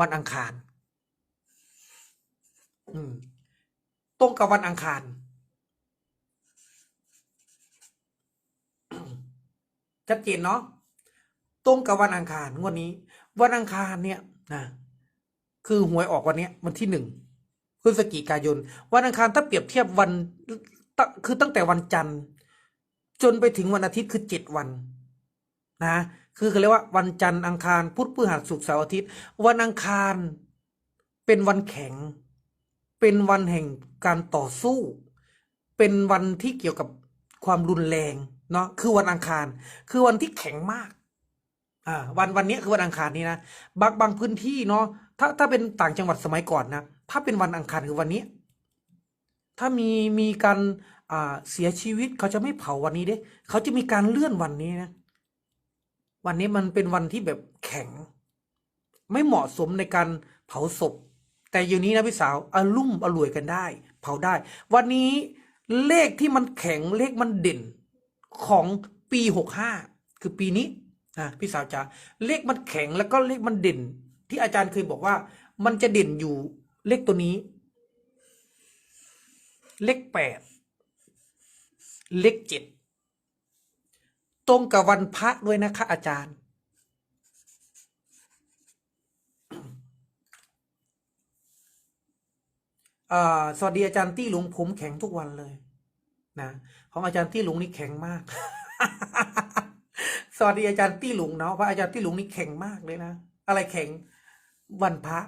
วันอังคาร อืมตรงกับวันอังคาร ชัดเจนเนาะตรงกับวันอังคารงวดนี้ วันอังคารเนี่ยนะคือหวยออกวันเนี้ยวันที่หนึ่งพฤศจิกายน วันอังคารถ้าเปรียบเทียบวันคือตั้งแต่วันจันทร์ จนไปถึงวันอาทิตย์คือเจ็ดวัน นะ คือเขาเรียกว่าวันจันทร์อังคารพุธพฤหัสศุกร์เสาร์อาทิตย์ วันอังคารเป็นวันแข็ง เป็นวันแห่งการต่อสู้ เป็นวันที่เกี่ยวกับความรุนแรงเนาะคือวันอังคาร คือวันที่แข็งมากอ่าวันวันนี้คือวันอังคารนี้นะบางบางพื้นที่เนาะถ้าถ้าเป็นต่างจังหวัดสมัยก่อนนะถ้าเป็นวันอังคารคือวันนี้ ถ้ามีมีการอ่าเสียชีวิตเขาจะไม่เผาวันนี้เด้เขาจะมีการเลื่อนวันนี้นะ วันนี้มันเป็นวันที่แบบแข็ง ไม่เหมาะสมในการเผาศพ แต่อยู่นี้นะพี่สาวอารุ่มอร่วยกันได้ เผาได้ วันนี้เลขที่มันแข็งเลขมันเด่นของปีหกห้าคือปีนี้นะพี่สาวจ๋าเลขมันแข็งแล้วก็เลขมันเด่น ที่อาจารย์เคยบอกว่า มันจะเด่นอยู่เลขตัวนี้ เลขแปดเลขเจ็ด ตรงกับวันพระด้วยนะคะอาจารย์ สวัสดีอาจารย์ตี้หลุงผมแข็งทุกวันเลย นะของอาจารย์ตี้หลุงนี่แข็งมาก สวัสดีอาจารย์ตี้หลุงเนาะเพราะอาจารย์ตี้หลุงนี่แข็งมากเลยนะ อะไรแข็ง วันพระ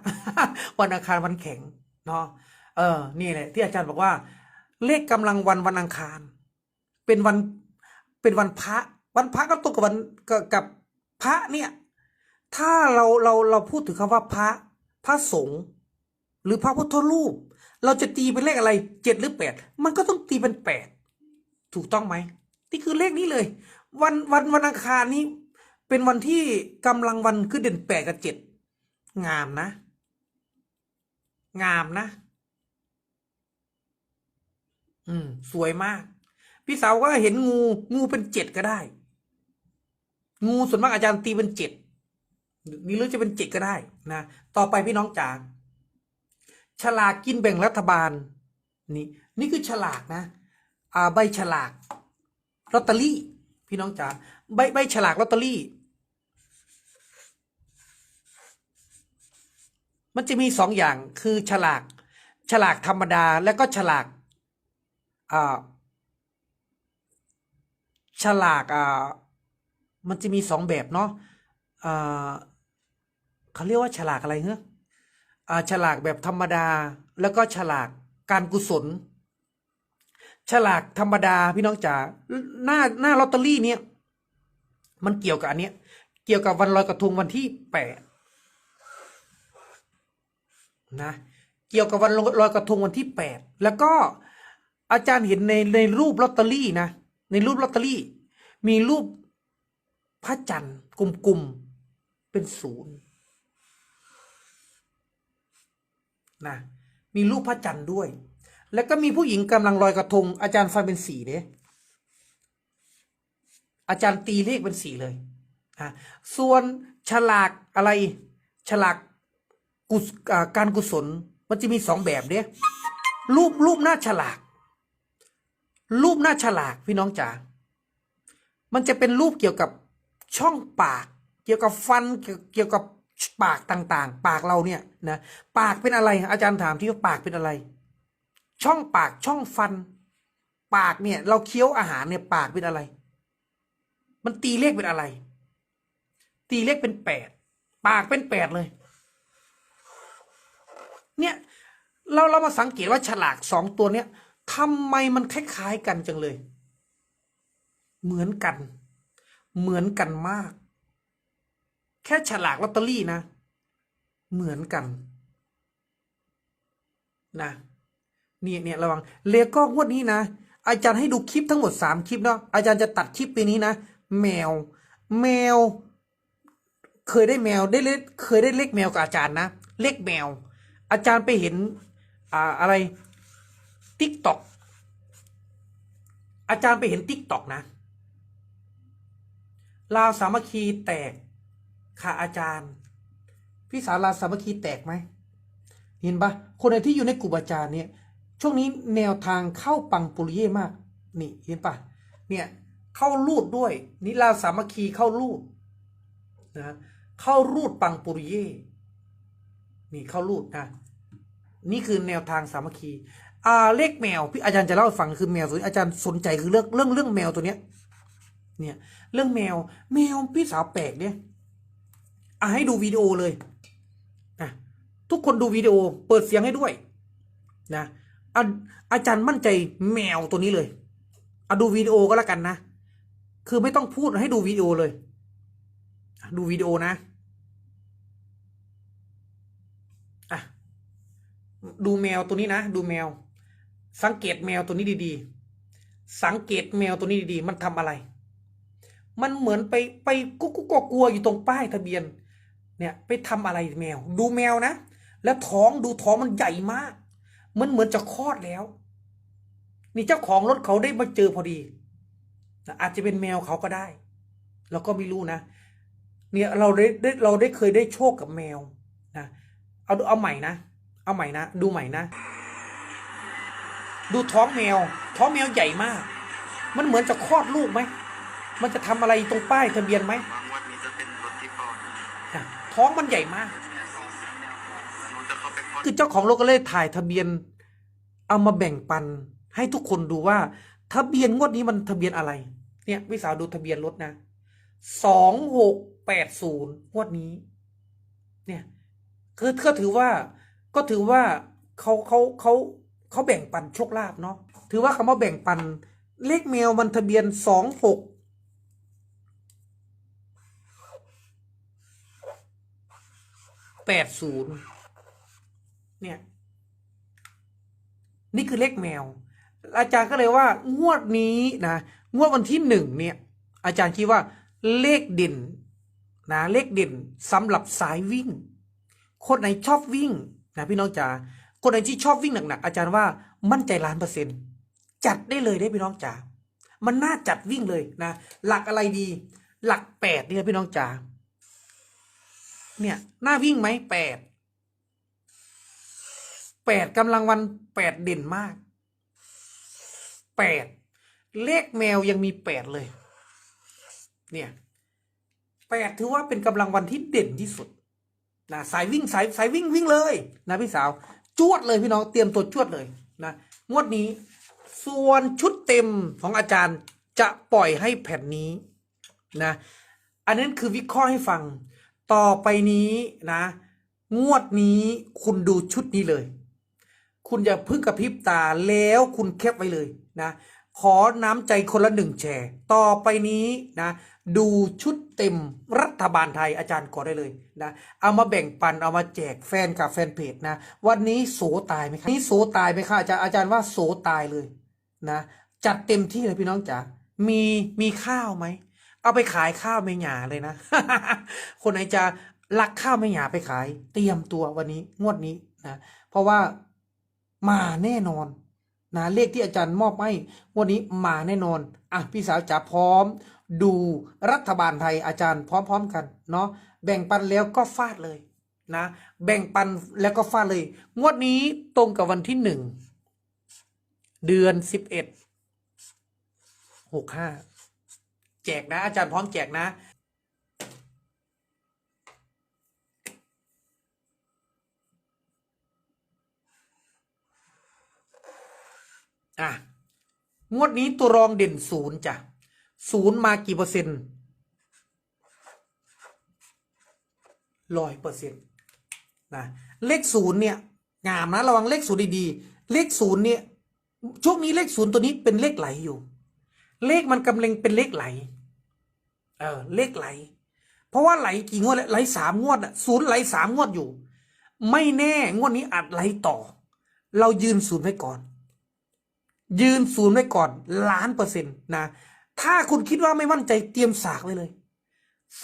วันอังคารวันแข็ง เนาะ เออ นี่แหละ ที่อาจารย์บอกว่า เลขกำลังวันวันอังคาร เป็นวันเป็นวันพระ วันพระก็ตรงกับวันกับกับพระเนี่ย ถ้าเราเราเราพูดถึงคำว่าพระพระสงฆ์หรือพระพุทธรูป เราจะตีเป็นเลขอะไรเจ็ดหรือแปดมันก็ต้องตีเป็นแปดถูกต้องไหมนี่คือเลขนี้เลย วันวันวันอังคารนี้ เป็นวันที่กำลังวันคือเด่นแปดกับเจ็ดงามนะ งามนะ อืม สวยมาก พี่สาวก็เห็นงูงูเป็นเจ็ดก็ได้ งูส่วนมากอาจารย์ตีเป็นเจ็ดนี่หรือจะเป็นเจ็ดก็ได้นะต่อไปพี่น้องจ๋าฉลากกินแบ่งรัฐบาล นี่ นี่คือฉลากนะอ่าใบฉลากลอตเตอรี่ พี่น้องจ๋าใบใบฉลากลอตเตอรี่ มันจะมีสองอย่างคือฉลาก ฉลากธรรมดาแล้วก็ฉลากอ่าฉลากอ่า มันจะมีสองแบบเนาะเขาเรียกว่าฉลากอะไรเฮ้ยอ่าฉลากแบบธรรมดา แล้วก็ฉลากการกุศล ฉลากธรรมดาพี่น้องจ๋าหน้าหน้าลอตเตอรี่เนี่ยมันเกี่ยวกับอันเนี้ย เกี่ยวกับวันลอยกระทงวันที่แปดนะเกี่ยวกับวันลอยกระทงวันที่แปดแล้วก็อาจารย์เห็นในในรูปลอตเตอรี่นะในรูปลอตเตอรี่ มีรูป พระจันทร์กลมๆเป็นศูนย์นะมีรูปพระจันทร์ด้วย แล้วก็มีผู้หญิงกำลังลอยกระทง อาจารย์ฟันเป็นสีเด้อาจารย์ตีเลขเป็นสีเลยอะส่วนฉลากอะไร ฉลากกุศการกุศลมันจะมีสองแบบเด้รูปรูปหน้าฉลาก รูปหน้าฉลากพี่น้องจ๋ามันจะเป็นรูปเกี่ยวกับ ช่องปาก เกี่ยวกับฟันเกี่ยวกับปากต่างๆ ปากเราเนี่ยนะปากเป็นอะไร อาจารย์ถามที่ว่าปากเป็นอะไร ช่องปากช่องฟัน ปากเนี่ย เราเคี้ยวอาหารเนี่ยปากเป็นอะไร มันตีเลขเป็นอะไร ตีเลขเป็นแปดปากเป็นแปดเลย เนี่ยเราเรามาสังเกตว่าฉลากสองตัวเนี้ยทำไมมันคล้ายๆกันจังเลย เหมือนกัน เหมือนกันมาก แค่ฉลากลอตเตอรี่นะ เหมือนกัน นะนี่เนี่ยระวังเลก็งวดนี้นะ อาจารย์ให้ดูคลิปทั้งหมดสามคลิปเนาะอาจารย์จะตัดคลิปปีนี้นะ แมว แมว เคยได้แมวได้เลขเคยได้เลขแมวกับอาจารย์นะเลขแมว อาจารย์ไปเห็นอ่าอะไรทิกตอกอาจารย์ไปเห็นทิกตอกนะ ลาวสามัคคีแตกค่ะอาจารย์ พี่สาวลาสามัคคีแตกไหมเห็นปะคนไหนที่อยู่ในกลุ่มอาจารย์เนี่ย ช่วงนี้แนวทางเข้าปังปุริเย่มาก นี่เห็นปะเนี่ยเข้ารูดด้วยนิลาสามัคคีเข้ารูดนะเข้ารูดปังปุริเย่นี่เข้ารูดนะนี่คือแนวทางสามัคคีอ่าเลขแมวพี่อาจารย์จะเล่าให้ฟังคือแมวตัวอาจารย์สนใจคือเรื่องเรื่องเรื่องแมวตัวเนี้ย เนี่ย เรื่องแมว แมวพี่สาวแปลกเนี่ยอะให้ดูวิดีโอเลยนะทุกคนดูวิดีโอเปิดเสียงให้ด้วยนะอาอาจารย์มั่นใจแมวตัวนี้เลยอะดูวิดีโอก็แล้วกันนะ คือไม่ต้องพูดให้ดูวิดีโอเลย ดูวิดีโอนะอะดูแมวตัวนี้นะ ดูแมว สังเกตแมวตัวนี้ดีๆ สังเกตแมวตัวนี้ดีๆ มันทำอะไร มันเหมือนไปไปกุ๊กกกลัวอยู่ตรงป้ายทะเบียน เนี่ยไปทำอะไรแมว ดูแมวนะ แล้วท้องดูท้องมันใหญ่มาก มันเหมือนจะคลอดแล้ว นี่เจ้าของรถเขาได้มาเจอพอดี อาจจะเป็นแมวเขาก็ได้ เราก็ไม่รู้นะ เนี่ยเราไดได้เราได้เคยได้โชคกับแมวนะ เอาเอาใหม่นะ เอาใหม่นะ ดูใหม่นะ ดูท้องแมว ท้องแมวใหญ่มาก มันเหมือนจะคลอดลูกไหม มันจะทำอะไรตรงป้ายทะเบียนไหมบางวันนี้จะเป็นรถที่ปอนอะท้องมันใหญ่มากหนูจะเข้าไปคลอดคือเจ้าของรถก็เลยถ่ายทะเบียน เอามาแบ่งปัน ให้ทุกคนดูว่า ทะเบียนงวดนี้มันทะเบียนอะไร เนี่ยพี่สาวดูทะเบียนรถนะสองหกแปดศูนย์งวดนี้ เนี่ยคือก็ถือว่า ก็ถือว่าเขาเขาเขาเขาแบ่งปันโชคลาภเนาะถือว่าคำว่าแบ่งปันเลขแมวมันทะเบียนสองหก แปดศูนย์เนี่ย นี่คือเลขแมว อาจารย์ก็เลยว่า งวดนี้นะงวดวันที่หนึ่งเนี่ย อาจารย์คิดว่าเลขเด่นนะเลขเด่นสำหรับสายวิ่ง คนไหนชอบวิ่งนะพี่น้องจ๋าคนไหนที่ชอบวิ่งหนักๆอาจารย์ว่ามั่นใจล้านเปอร์เซ็นต์จัดได้เลยได้พี่น้องจ๋ามันน่าจัดวิ่งเลยนะหลักอะไรดี หลักแปดนี่ยพี่น้องจ๋า เนี่ยน่าวิ่งไหมแปดแปดกำลังวันแปดเด่นมากแปดเลขแมวยังมีแปดเลย เนี่ยแปดถือว่าเป็นกำลังวันที่เด่นที่สุดนะสายวิ่งสายสายวิ่งวิ่งเลยนะพี่สาวจวดเลยพี่น้องเตรียมตัวจวดเลยนะงวดนี้ ส่วนชุดเต็มของอาจารย์จะปล่อยให้แผ่นนี้นะ อันนั้นคือวิเคราะห์ให้ฟัง ต่อไปนี้นะ งวดนี้คุณดูชุดนี้เลย คุณอย่าพึ่งกระพริบตาแล้วคุณแคปไว้เลยนะ ขอน้ำใจคนละหนึ่งแชร์ต่อไปนี้นะ ดูชุดเต็มรัฐบาลไทยอาจารย์ขอได้เลยนะเอามาแบ่งปันเอามาแจกแฟนกับแฟนเพจนะ วันนี้โสตายไหมครับนี่โสตายไหมครับอาจารย์อาจารย์ว่าโสตายเลยนะ จัดเต็มที่เลยพี่น้องจ๋ามีมีข้าวไหม เอาไปขายข้าวไม่หยาเลยนะ คนไหนจะลักข้าวไม่หยาไปขาย เตรียมตัววันนี้งวดนี้นะเพราะว่ามาแน่นอนนะเลขที่อาจารย์มอบให้งวันนี้มาแน่นอนอะพี่สาวจ๋าพร้อม ดูรัฐบาลไทยอาจารย์พร้อมๆกันเนาะแบ่งปันแล้วก็ฟาดเลยนะ แบ่งปันแล้วก็ฟาดเลย งวดนี้ตรงกับวันที่หนึ่งเดือนสิบเอ็ดหกห้า แจกนะอาจารย์พร้อมแจกนะ อะ งวดนี้ตัวรองเด่นศูนย์จ้ะศูนย์มากี่เปอร์เซ็นต์ร้อยเปอร์เซ็นต์นะเลขศูนย์เนี่ยงามนะระวังเลขศูนย์ดีๆ เลขศูนย์เนี่ยช่วงนี้เลขศูนย์ตัวนี้เป็นเลขไหลอยู่ เลขมันกำลังเป็นเลขไหล เออเลขไหล เพราะว่าไหลกี่งวดแล้วไหลสามงวดอะศูนย์ไหลสามงวดอยู่ ไม่แน่งวดนี้อาจไหลต่อ เรายืนศูนย์ไว้ก่อน ยืนศูนย์ไว้ก่อนล้านเปอร์เซ็นต์นะถ้าคุณคิดว่าไม่มั่นใจเตรียมสากไว้เลย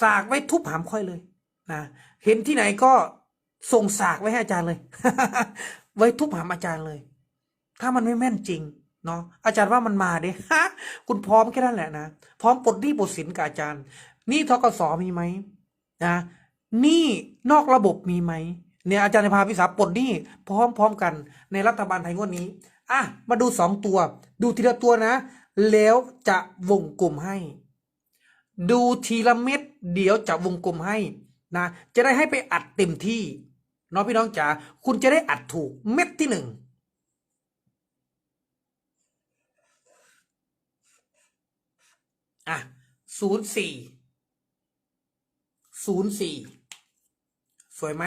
สากไว้ทุบหามค่อยเลยนะเห็นที่ไหนก็ส่งสากไว้ให้อาจารย์เลย ไว้ทุบหามอาจารย์เลย ถ้ามันไม่แม่นจริง เนาะอาจารย์ว่ามันมาเด้ฮะคุณพร้อมแค่นั้นแหละนะพร้อมปลดหนี้ปลดสินกับอาจารย์หนี่ทกสมีไหมนะหนี้นอกระบบมีไหมเนี่ยอาจารย์จะพาพี่สาปลดหนี้พร้อมๆกันในรัฐบาลไทยงวดนี้อะมาดูสองตัว ดูทีละตัวนะ แล้วจะวงกลมให้ ดูทีละเม็ดเดี๋ยวจะวงกลมให้นะจะได้ให้ไปอัดเต็มที่เนาะพี่น้องจ๋าคุณจะได้อัดถูกเม็ดที่หนึ่ง อะศูนย์สี่ศูนย์สี่สวยไหม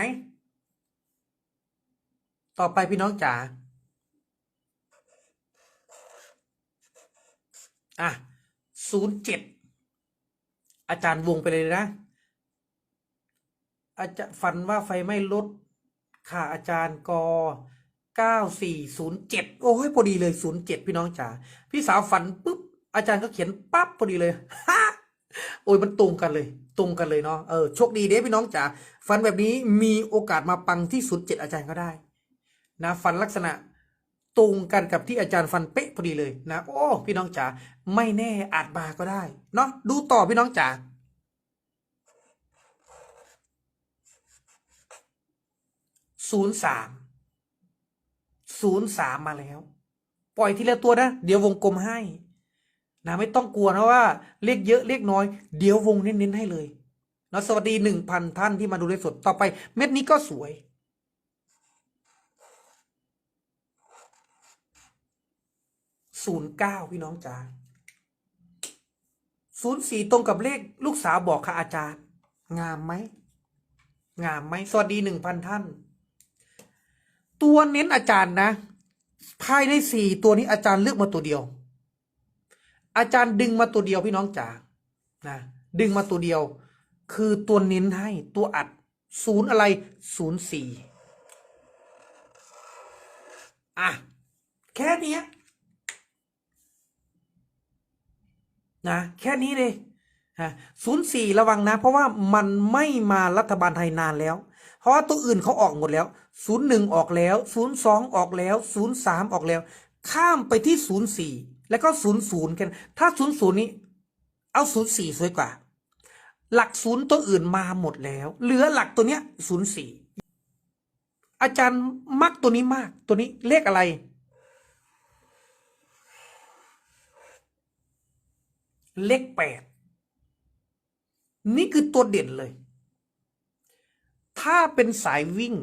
ต่อไปพี่น้องจ๋าอะศูนย์เจ็ดอาจารย์วงไปเลยนะ อาจารย์ฝันว่าไฟไหม้รถค่ะอาจารย์กเก้าสี่ศูนย์เจ็ดโอ้ยพอดีเลยศูนย์เจ็ดพี่น้องจ๋าพี่สาวฝันปุ๊บ อาจารย์ก็เขียนปั๊บพอดีเลยฮะโอ้ยมันตรงกันเลย ตรงกันเลยเนาะเออโชคดีเด้พี่น้องจ๋าฝันแบบนี้มีโอกาสมาปังที่ศูนย์เจ็ดอาจารย์ก็ได้ นะฝันลักษณะตรงกันกับที่อาจารย์ฟันเป๊ะพอดีเลยนะ โอ้ พี่น้องจ๋าไม่แน่อาจมาก็ได้เนาะดูต่อพี่น้องจ๋าศูนย์สามศูนย์สามมาแล้ว ปล่อยทีละตัวนะ เดี๋ยววงกลมให้ นะไม่ต้องกลัวนะว่าเลขเยอะเลขน้อย เดี๋ยววงเน้นๆให้เลยนะสวัสดีหนึ่งพันท่านที่มาดูไลฟ์สดต่อไป เม็ดนี้ก็สวย ศูนย์เก้าพี่น้องจ๋าศูนย์สี่ตรงกับเลขลูกสาวบอกค่ะอาจารย์ งามไหม งามไหม สวัสดีหนึ่งพันท่าน ตัวเน้นอาจารย์นะ ภายในสี่ตัวนี้อาจารย์เลือกมาตัวเดียว อาจารย์ดึงมาตัวเดียวพี่น้องจ๋านะดึงมาตัวเดียว คือตัวเน้นให้ตัวอัดศูนย์อะไรศูนย์สี่อะ แค่นี้นะแค่นี้เลยฮะศูนย์สี่ระวังนะ เพราะว่ามันไม่มารัฐบาลไทยนานแล้ว เพราะว่าตัวอื่นเขาออกหมดแล้วศูนย์หนึ่งออกแล้วศูนย์สองออกแล้วศูนย์สามออกแล้ว ข้ามไปที่ศูนย์สี่ แล้วก็ศูนย์ศูนย์กัน ถ้าศูนย์ศูนย์นี้ เอาศูนย์สี่สวยกว่า หลักศูนย์ตัวอื่นมาหมดแล้ว เหลือหลักตัวเนี้ยศูนย์สี่อาจารย์มักตัวนี้มาก ตัวนี้เลขอะไร เลขแปดนี่คือตัวเด่นเลย ถ้าเป็นสายวิ่ง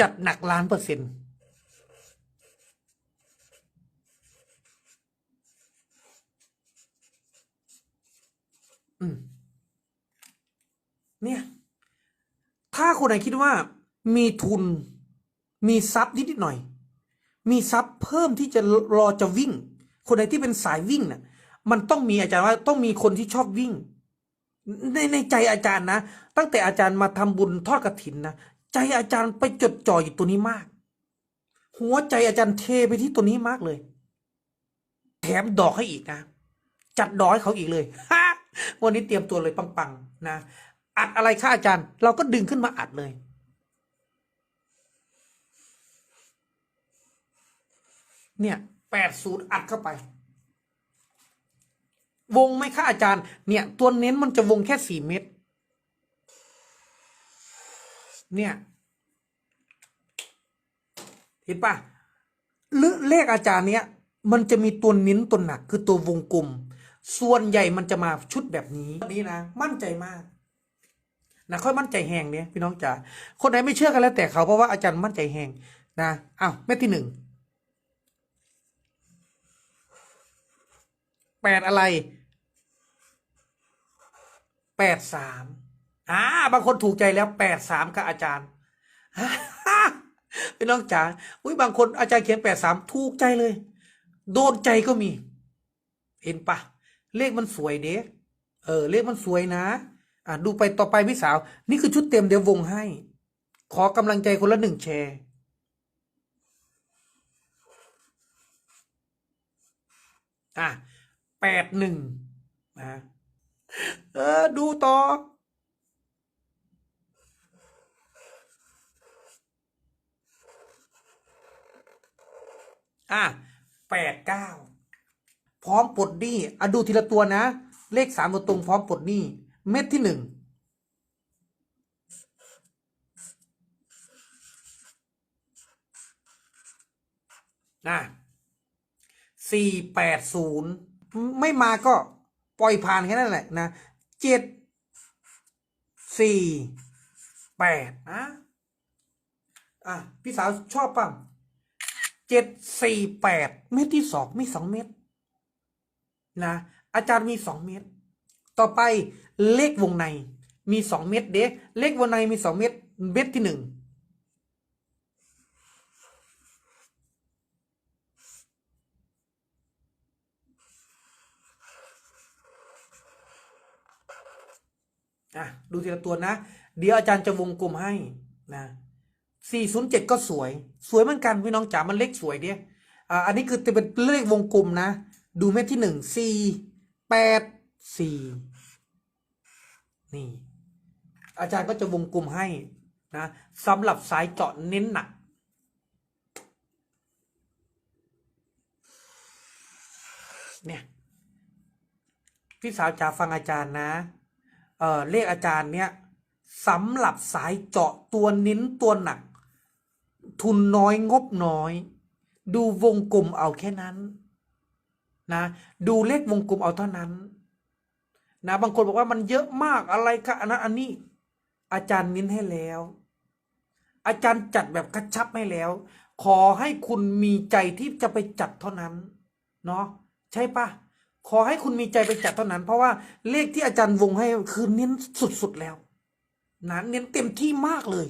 จัดหนักล้านเปอร์เซ็นต์ อืม เนี่ย ถ้าคนไหนคิดว่ามีทุน มีทรัพย์นิดหน่อย มีทรัพย์เพิ่มที่จะรอจะวิ่ง คนไหนที่เป็นสายวิ่งน่ะ มันต้องมีอาจารย์ว่าต้องมีคนที่ชอบวิ่ง ในในใจอาจารย์นะ ตั้งแต่อาจารย์มาทำบุญทอดกระถินนะใจอาจารย์ไปจดจ่ออยู่ตัวนี้มาก หัวใจอาจารย์เทไปที่ตัวนี้มากเลย แถมดอกให้อีกนะ จัดดอกให้เขาอีกเลยฮะ วันนี้เตรียมตัวเลยปังๆนะอัดอะไรคะอาจารย์ เราก็ดึงขึ้นมาอัดเลยเนี่ยแปดศูนย์อัดเข้าไป วงไหมคะอาจารย์ เนี่ย ตัวเน้นมันจะวงแค่สี่เมตรเนี่ยเห็นปะหรือเลขอาจารย์เนี้ยมันจะมีตัวเน้นตัวหนักคือตัววงกลม ส่วนใหญ่มันจะมาชุดแบบนี้นี่นะ มั่นใจมากนะค่อยมั่นใจแหงเนี่ยพี่น้องจ๋าคนไหนไม่เชื่อกันแล้วแต่เขาเพราะว่าอาจารย์มั่นใจแหงนะอ้าวแม่ที่หนึ่งแปดอะไรแปดสามอ่าบางคนถูกใจแล้วแปดสามกับอาจารย์พี่น้องจ๋าอุ้ยบางคนอาจารย์เขียนแปดสามถูกใจเลย โดนใจก็มี เห็นปะ เลขมันสวยเด้เออ เลขมันสวยนะ อ่าดูไปต่อไปพี่สาว นี่คือชุดเต็มเดี๋ยววงให้ ขอกำลังใจคนละหนึ่งแชร์อะแปดหนึ่งนะเออ ดูต่ออะแปดเก้า พร้อมปลดหนี้อะดูทีละตัวนะ เลขสามตัวตรงพร้อมปลดหนี้ เม็ดที่หนึ่งนะสี่แปดศูนย์ไม่มาก็ปล่อยผ่านแค่นั้นแหละนะเจ็ดสี่แปดนะอะพี่สาวชอบป่ะเจ็ดสี่แปดเม็ดที่สองมีสองเม็ด นะอาจารย์มีสองเม็ดต่อไปเลขวงในมีสองเม็ดเด้เลขวงในมีสองเม็ดเม็ดที่หนึ่งอะดูทีละตัวนะ เดี๋ยวอาจารย์จะวงกลมให้นะ407 ก็สวย สวยเหมือนกันพี่น้องจ๋ามันเลขสวยเด้อ่าอันนี้คือจะเป็นเลขวงกลมนะ ดูเม็ดที่หนึ่งสี่แปดสี่นี่ อาจารย์ก็จะวงกลมให้นะสำหรับสายเจาะเน้นหนักเนี่ยพี่สาวจ๋าฟังอาจารย์นะ เออเลขอาจารย์เนี่ยสำหรับสายเจาะตัวเน้นตัวหนัก ทุนน้อยงบน้อย ดูวงกลมเอาแค่นั้น นะดูเลขวงกลมเอาเท่านั้นนะบางคนบอกว่ามันเยอะมากอะไรคะอันนั้นอันนี้ อาจารย์เน้นให้แล้ว อาจารย์จัดแบบกระชับให้แล้ว ขอให้คุณมีใจที่จะไปจัดเท่านั้นเนาะใช่ปะขอให้คุณมีใจไปจัดเท่านั้น เพราะว่าเลขที่อาจารย์วงให้คือเน้นสุดๆแล้วนะเน้นเต็มที่มากเลย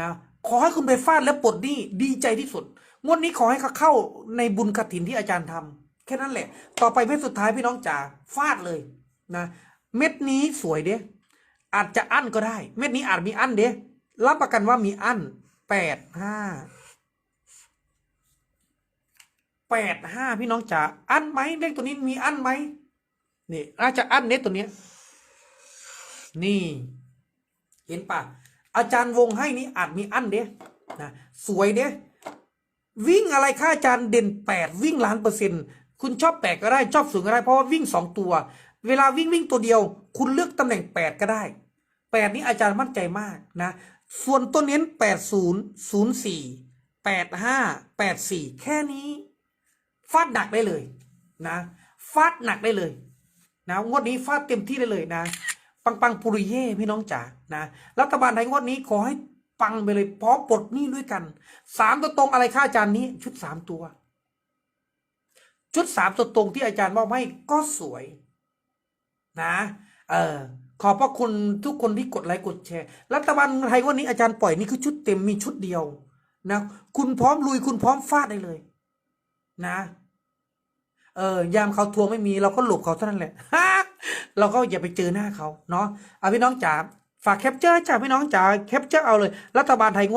นะขอให้คุณไปฟาดและปลดหนี้ดีใจที่สุดงวดนี้ขอให้เขาเข้าในบุญกระถินที่อาจารย์ทำแค่นั้นแหละ ต่อไปเม็ดสุดท้ายพี่น้องจ๋าฟาดเลยนะ เม็ดนี้สวยเด้อาจจะอั้นก็ได้ เม็ดนี้อาจมีอั้นเด้รับประกันว่ามีอั้นแปดห้าแปดห้าพี่น้องจ๋าอั้นไหมเลขตัวนี้มีอั้นไหมนี่น่าจะอั้นเน็ตตัวเนี้ยนี่ เห็นปะอาจารย์วงให้นี่อาจมีอั้นเด้นะสวยเด้วิ่งอะไรค่าอาจารย์เด่นแปดวิ่งล้านเปอร์เซ็นต์ คุณชอบแปดก็ได้ชอบศูนย์ก็ได้เพราะว่าวิ่งสองตัว เวลาวิ่งวิ่งตัวเดียว คุณเลือกตำแหน่งแปดก็ได้แปดนี้อาจารย์มั่นใจมากนะ ส่วนตัวเน้นแปดศูนย์ศูนย์สี่แปดห้าแปดสี่แค่นี้ฟาดหนักได้เลยนะฟาดหนักได้เลยนะงวดนี้ฟาดเต็มที่ได้เลยนะ ปังปังปุริเย่พี่น้องจ๋านะรัฐบาลไทยงวดนี้ขอให้ปังไปเลยพร้อมปลดหนี้ด้วยกันสามตัวตรงอะไรค่าอาจารย์นี้ชุดสามตัว ชุดสามตัวตรงที่อาจารย์มอบให้ก็สวยนะ เออขอบพระคุณทุกคนที่กดไลค์กดแชร์ รัฐบาลไทยวันนี้อาจารย์ปล่อยนี่คือชุดเต็มมีชุดเดียวนะ คุณพร้อมลุยคุณพร้อมฟาดได้เลย นะ เออยามเขาทวงไม่มีเราก็หลบเขาเท่านั้นแหละเราก็อย่าไปเจอหน้าเขาเนาะเอาพี่น้องจ๋าฝากแคปเจอร์จ้าพี่น้องจ๋าแคปเจอร์เอาเลย รัฐบาลไทย